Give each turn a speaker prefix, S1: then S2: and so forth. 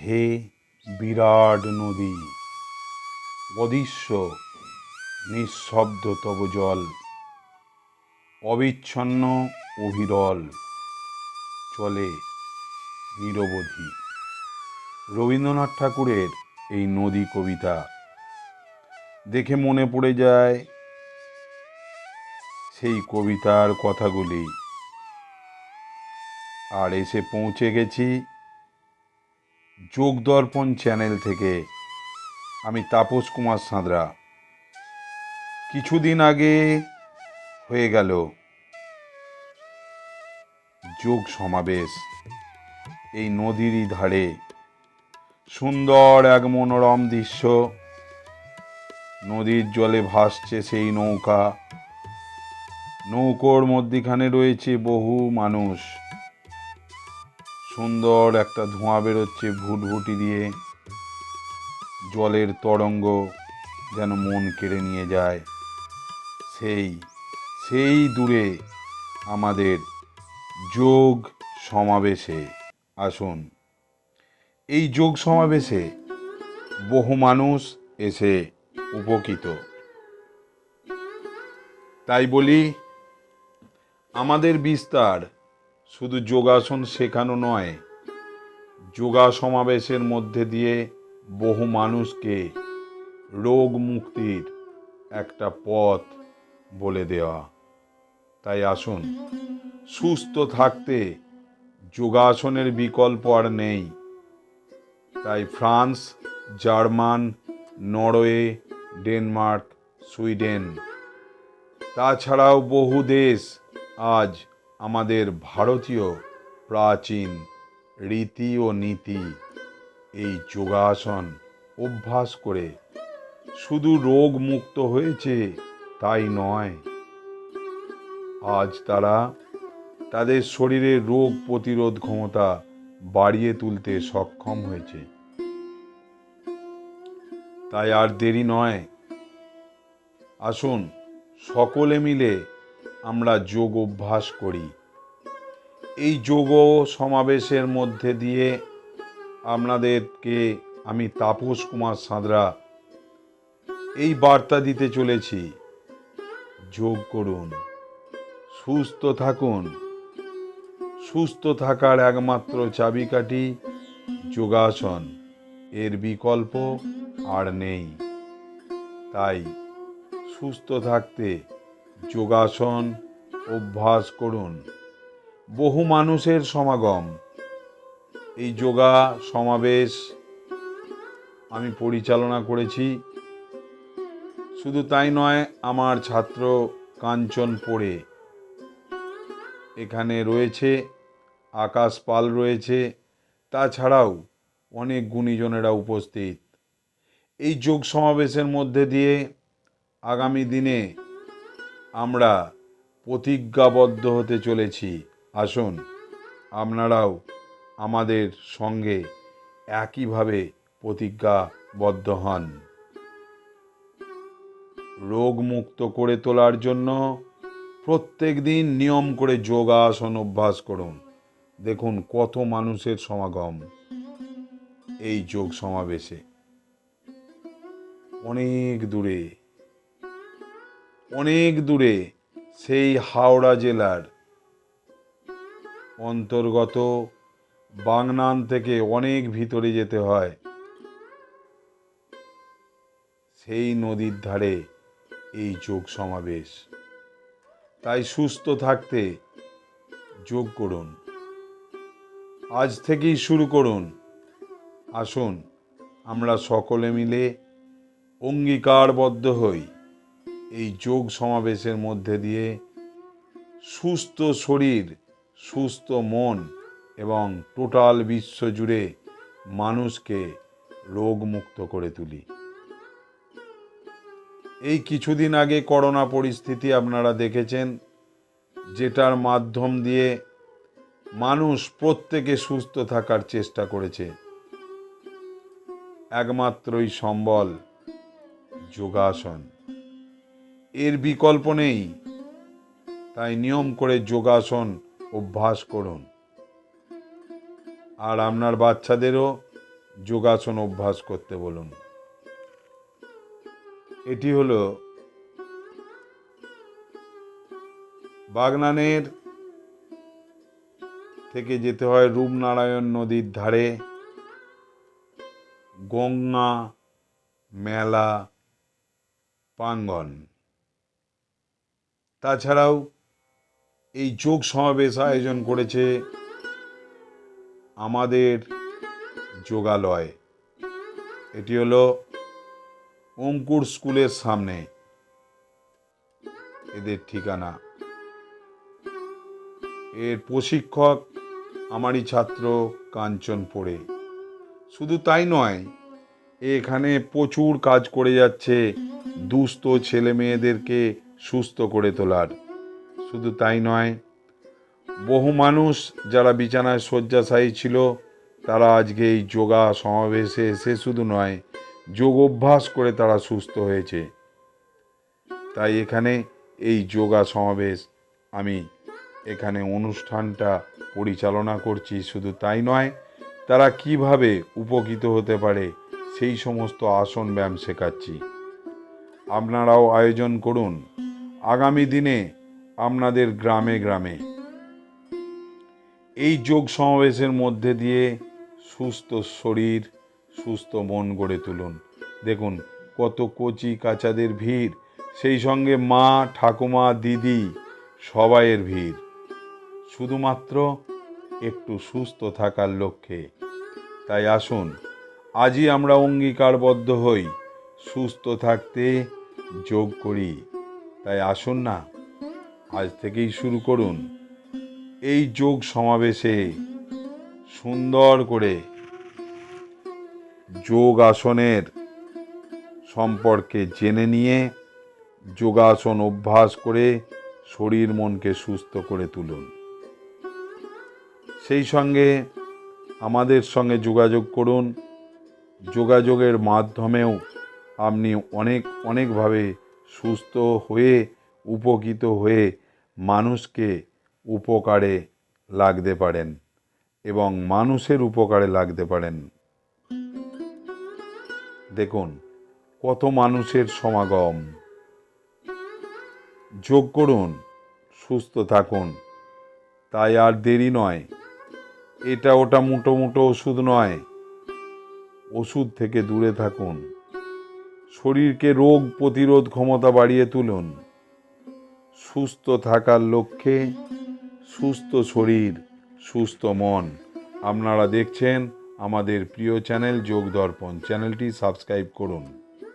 S1: হে বিরাট নদী অদৃশ্য নিঃশব্দ তব জল, অবিচ্ছন্ন অবিরল চলে নিরবধি। রবীন্দ্রনাথ ঠাকুরের এই নদী কবিতা দেখে মনে পড়ে যায় সেই কবিতার কথাগুলি। আর এসে পৌঁছে গেছি যোগদর্পণ চ্যানেল থেকে আমি তাপস কুমার সাঁতরা। কিছুদিন আগে হয়ে গেল যোগ সমাবেশ। এই নদীরই ধারে সুন্দর এক মনোরম দৃশ্য। নদীর জলে ভাসছে সেই নৌকা। নৌকোর মধ্যিখানে রয়েছে বহু মানুষ। সুন্দর একটা ধোঁয়া বেরোচ্ছে ভুটভুটি দিয়ে। জলের তরঙ্গ যেন মন কেড়ে নিয়ে যায়। সেই সেই দূরে আমাদের যোগ সমাবেশে আসুন। এই যোগ সমাবেশে বহু মানুষ এসে উপকৃত। তাই বলি, আমাদের বিস্তার শুধু যোগাসন শেখানো নয় যোগা সমাবেশের মধ্যে দিয়ে বহু মানুষকে রোগ মুক্তির একটা পথ বলে দেওয়া। তাই আসুন, সুস্থ থাকতে যোগাসনের বিকল্প আর নেই। তাই France, German, Norway, Denmark, Sweden, তাছাড়াও বহু দেশ আজ আমাদের ভারতীয় প্রাচীন রীতি ও নীতি এই যোগাসন অভ্যাস করে শুধু রোগ মুক্ত হয়েছে তাই নয়। আজ তারা তাদের শরীরের রোগ প্রতিরোধ ক্ষমতা বাড়িয়ে তুলতে সক্ষম হয়েছে। তাই আর দেরি নয়। আসুন সকলে মিলে আমরা যোগ অভ্যাস করি। এই যোগ সমাবেশের মধ্যে দিয়ে আপনাদেরকে আমি তাপস কুমার সাঁতরা এই বার্তা দিতে চলেছি। যোগ করুন, সুস্থ থাকুন, সুস্থ থাকার একমাত্র চাবিকাঠি যোগাসন। এর বিকল্প আর নেই। তাই সুস্থ থাকতে যোগাসন অভ্যাস করুন। বহু মানুষের সমাগম। এই যোগা সমাবেশ আমি পরিচালনা করেছি। শুধু তাই নয়, আমার ছাত্র কাঞ্চন পড়ে এখানে রয়েছে, আকাশ পাল রয়েছে, তাছাড়াও অনেক গুণীজনেরা উপস্থিত। এই যোগ সমাবেশের মধ্যে দিয়ে আগামী দিনে আমরা প্রতিজ্ঞাবদ্ধ হতে চলেছি। আসুন, আপনারাও আমাদের সঙ্গে একইভাবে প্রতিজ্ঞাবদ্ধ হন। রোগ মুক্ত করে তোলার জন্য প্রত্যেক দিন নিয়ম করে যোগাসন অভ্যাস করুন। দেখুন কত মানুষের সমাগম এই যোগ সমাবেশে। অনেক দূরে অনেক দূরে সেই হাওড়া জেলার অন্তর্গত বাংনান থেকে অনেক ভিতরে যেতে হয়। সেই নদীর ধারে এই যোগ সমাবেশ। তাই সুস্থ থাকতে যোগ করুন। আজ থেকেই শুরু করুন। আসুন, আমরা সকলে মিলে অঙ্গীকারবদ্ধ হই। এই যোগ সমাবেশের মধ্যে দিয়ে সুস্থ শরীর, সুস্থ মন এবং টোটাল বিশ্ব জুড়ে মানুষকে রোগমুক্ত করে তুলি। এই কিছুদিন আগে করোনা পরিস্থিতি আপনারা দেখেছেন, যেটার মাধ্যম দিয়ে মানুষ প্রত্যেকে সুস্থ থাকার চেষ্টা করেছে। একমাত্রই সম্বল যোগাসন। এর বিকল্প নেই। তাই নিয়ম করে যোগাসন, অভ্যাস করুন। আর আপনার বাচ্চাদেরও যোগাসন, অভ্যাস করতে বলুন। এটি হলো বাগনানের থেকে যেতে হয় রূপনারায়ণ নদীর ধারে। গঙ্গা মেলা প্রাঙ্গন তাছাড়াও এই যোগ সমাবেশ আয়োজন করেছে আমাদের যোগালয়। এটি হলো অঙ্কুর স্কুলের সামনে। এদের ঠিকানা। এর প্রশিক্ষক আমারই ছাত্র কাঞ্চন পড়ে শুধু তাই নয়, এখানে প্রচুর কাজ করে যাচ্ছে। দুস্থ ছেলে মেয়েদেরকে সুস্থ করে তোলার। শুধু তাই নয়, বহু মানুষ যারা বিছানায় শয্যাশায়ী ছিল, তারা আজকে এই যোগা সমাবেশে এসে শুধু নয়, যোগ অভ্যাস করে তারা সুস্থ হয়েছে। তাই এখানে এই যোগা সমাবেশ আমি এখানে অনুষ্ঠানটা পরিচালনা করছি। শুধু তাই নয়, তারা কীভাবে উপকৃত হতে পারে সেই সমস্ত আসন ব্যায়াম শেখাচ্ছি। আপনারাও আয়োজন করুন। আগামী দিনে আপনাদের গ্রামে গ্রামে। এই যোগ সমাবেশের মধ্যে দিয়ে সুস্থ শরীর, সুস্থ মন গড়ে তুলুন। দেখুন কত কচি কাচাদের ভিড়, সেই সঙ্গে মা, ঠাকুমা, দিদি সবাইয়ের ভিড়। শুধুমাত্র একটু সুস্থ থাকার লক্ষ্যে। তাই আসুন, আজই আমরা অঙ্গীকারবদ্ধ হই, সুস্থ থাকতে যোগ করি। তাই আসুন না, আজ থেকেই শুরু করুন। এই যোগ সমাবেশে সুন্দর করে যোগ আসনের সম্পর্কে জেনে নিয়ে, যোগাসন অভ্যাস করে শরীর মনকে সুস্থ করে তুলুন। সেই সঙ্গে আমাদের সঙ্গে যোগাযোগ করুন। যোগাযোগের মাধ্যমেও আপনি অনেক, অনেকভাবে সুস্থ হয়ে, উপকৃত হয়ে মানুষকে উপকারে লাগতে পারেন এবং মানুষের উপকারে লাগতে পারেন। দেখুন, কত মানুষের সমাগম। যোগ করুন, সুস্থ থাকুন। তাই আর দেরি নয়। এটা ওটা মুটো মুটো ওষুধ নয়। ওষুধ থেকে দূরে থাকুন। শরীরকে রোগ প্রতিরোধ ক্ষমতা বাড়িয়ে তুলুন। সুস্থ থাকার লক্ষ্যে সুস্থ শরীর, সুস্থ মন। আপনারা দেখছেন আমাদের প্রিয় চ্যানেল যোগ দর্পণ চ্যানেলটি সাবস্ক্রাইব করুন।